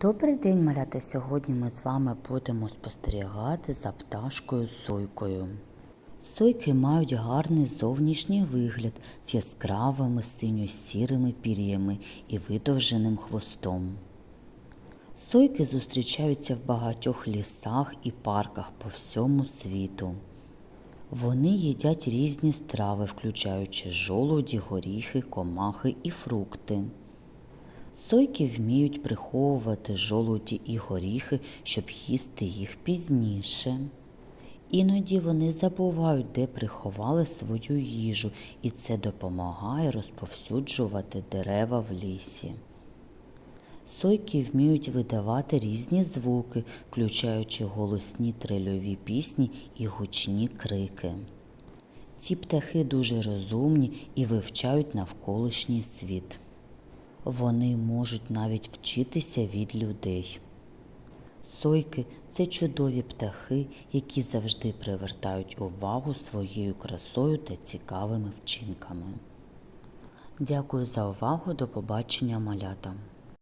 Добрий день, малята! Сьогодні ми з вами будемо спостерігати за пташкою сойкою. Сойки мають гарний зовнішній вигляд з яскравими синьо-сірими пір'ями і видовженим хвостом. Сойки зустрічаються в багатьох лісах і парках по всьому світу. Вони їдять різні страви, включаючи жолуді, горіхи, комахи і фрукти. Сойки вміють приховувати жолуді і горіхи, щоб їсти їх пізніше. Іноді вони забувають, де приховали свою їжу, і це допомагає розповсюджувати дерева в лісі. Сойки вміють видавати різні звуки, включаючи голосні трильові пісні і гучні крики. Ці птахи дуже розумні і вивчають навколишній світ. Вони можуть навіть вчитися від людей. Сойки це чудові птахи, які завжди привертають увагу своєю красою та цікавими вчинками. Дякую за увагу. До побачення, малята!